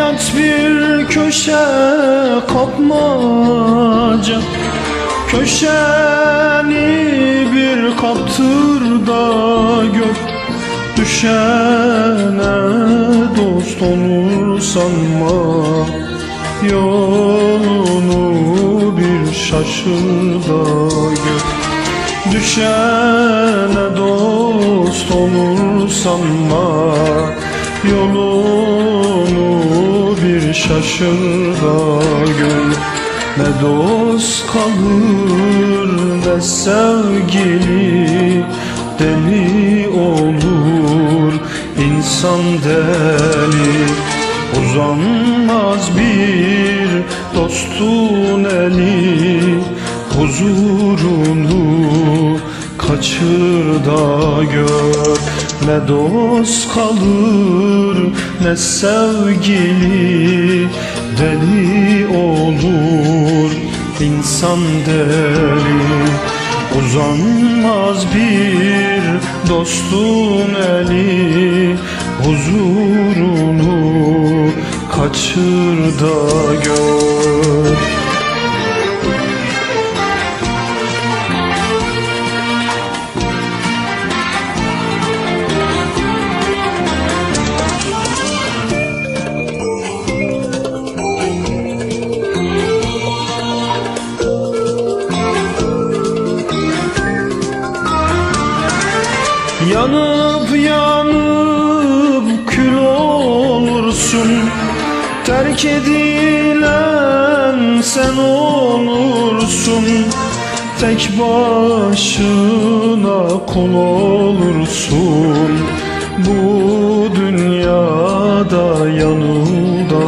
Hayat bir köşe kapmaca Köşeni bir kaptır da gör. Düşene dost olur sanma Yolunu bir şaşır da gör. Düşene dost olur sanma Yolunu şaşır da gör Ne dost kalır ne sevgili. Deli olur insan deli. Uzanmaz bir dostun eli. Huzurunu kaçır da gör Ne dost kalır ne sevgili Deli olur. İnsan deli Uzanmaz bir dostun eli Huzurunu kaçır da gör Yanıp yanıp kül olursun. Terk edilen sen olursun. Tek başına kul olursun. Bu dünyada yanında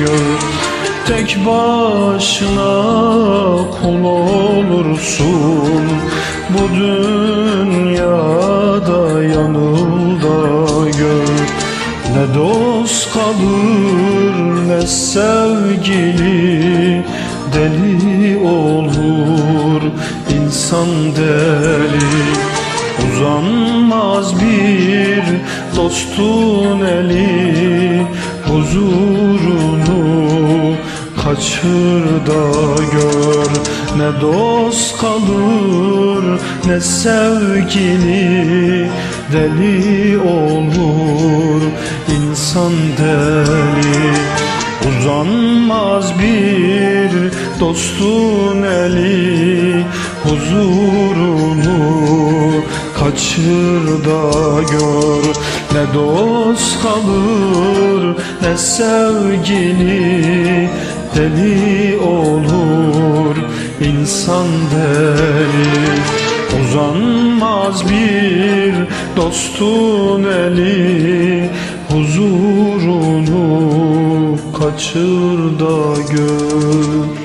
gör. Tek başına kul olursun. Bu dünyada sevgili Deli olur insan deli. Uzanmaz bir dostun eli Huzurunu kaçır da gör. Ne dost kalır ne sevgili Deli olur insan deli Uzanmaz bir dostun eli Huzurunu kaçır da gör. Ne dost kalır ne sevgili Deli olur. İnsan deli. Uzanmaz bir dostun eli Huzurunu kaçır da gör